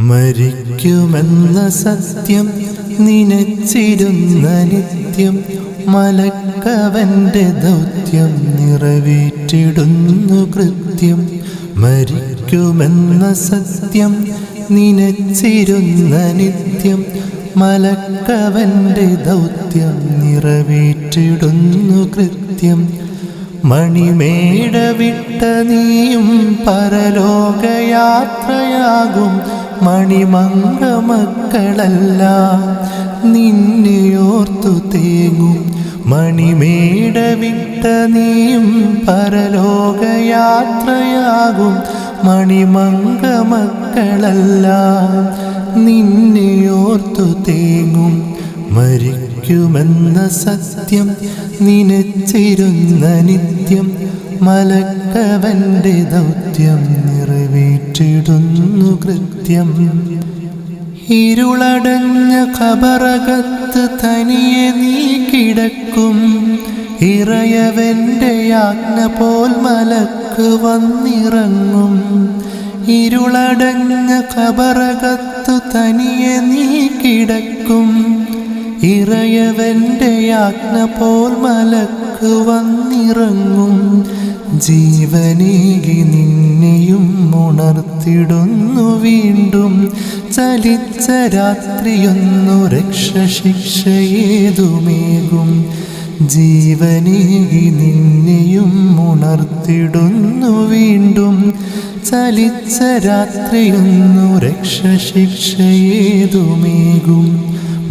മരിക്കുമെന്ന സത്യം നിനച്ചിരുന്ന നിത്യം മലക്കവന്റെ ദൗത്യം നിറവേറ്റിടുന്നു കൃത്യം. മരിക്കുമെന്ന സത്യം നിനച്ചിരുന്ന നിത്യം മലക്കവന്റെ ദൗത്യം നിറവേറ്റിടുന്നു കൃത്യം. മണിമേട വിട്ട നീയും പരലോകയാത്രയാകും മണിമങ്ക മക്കളല്ല നിന്നെയോർത്തു തേങ്ങും. മണിമേട വിട്ട നീയും പരലോകയാത്രയാകും. മണിമങ്ക മക്കളല്ല നിന്നെയോർത്തു തേങ്ങും. മരിക്കുമെന്ന സത്യം നിനച്ചിരുന്ന നിത്യം മലക്കവന്റെ ദൗത്യം നിറവേറ്റിടുന്നു കൃത്യം. ഇരുളടഞ്ഞ ഖബറകത്ത് തനിയെ നീ കിടക്കും. ഇറയവന്റെ ആജ്ഞ പോൽ മലക്ക് വന്നിറങ്ങും. ഇരുളടഞ്ഞ ഖബറകത്തു തനിയെ നീ കിടക്കും. ഇറയവന്റെ ആജ്ഞ പോൽ മലക്ക് വന്നിറങ്ങും. ജീവനേകി നിന്നെയും ഉണർത്തിടുന്നു വീണ്ടും. ചലിച്ച രാത്രിയൊന്നു രക്ഷ ശിക്ഷയേതുമേകും ജീവനേകി നിന്നെയും ഉണർത്തിടുന്നു വീണ്ടും. ചലിച്ച രാത്രിയൊന്നു രക്ഷ ശിക്ഷയേതുമേകും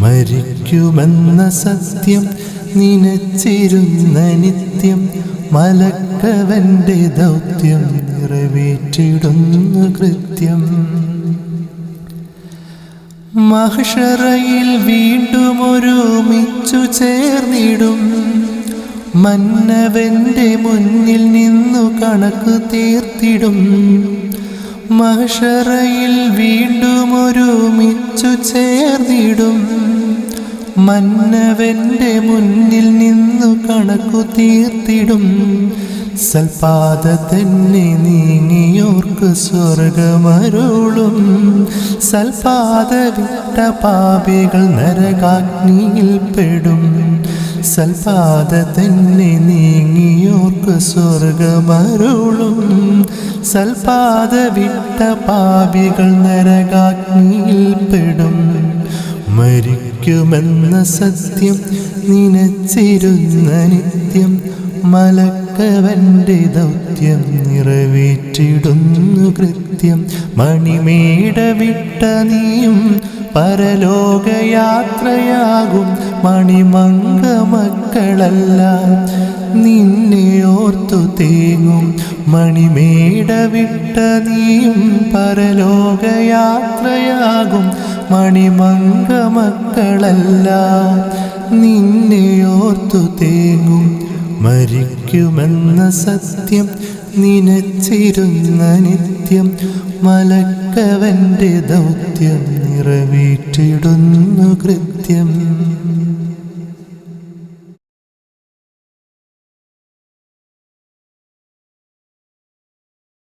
മരിക്കുമെന്ന സത്യം നിനച്ചിരുന്ന നിത്യം മലക്കവന്റെ ദൗത്യം നിറവേറ്റിടുന്നു കൃത്യം. മഹഷറയിൽ വീണ്ടും ഒരുമിച്ചു ചേർന്നിടും. മന്നവന്റെ മുന്നിൽ നിന്നു കണക്ക് തീർത്തിടും. മഹഷറയിൽ വീണ്ടും ഒരുമിച്ചു ചേർന്നിടും. മന്നവന്റെ മുന്നിൽ നിന്നു കണക്കു തീർത്തിടും. സൽപാത തന്നെ നീങ്ങിയോർക്ക് സ്വർഗമരുളും. സൽപാത വിട്ട പാപികൾ നരകാഗ്നിയിൽ പെടും. സൽപാത തന്നെ നീങ്ങിയോർക്ക് സ്വർഗമരുളും. സൽപാത വിട്ട പാപികൾ നരകാഗ്നിയിൽ പെടും. മരിക്കുമെന്ന സത്യം നിനച്ചിരുന്ന നിത്യം മലക്കവന്റെ ദൗത്യം നിറവേറ്റിടുന്നു കൃത്യം. മണിമേട വിട്ട നീയും പരലോകയാത്രയാകും. മണിമങ്ക മക്കളല്ല നിന്നെ ഓർത്തു തേങ്ങും. മണിമേട വിട്ട നീയും പരലോകയാത്രയാകും. മണിമങ്ക മക്കളല്ല നിന്നെ ഓർത്തു തേങ്ങും മരിക്കുമെന്ന സത്യം നിനച്ചിരുന്ന നിത്യം മലക്കവന്റെ ദൗത്യം നിറവേറ്റിടുന്നു കൃത്യം.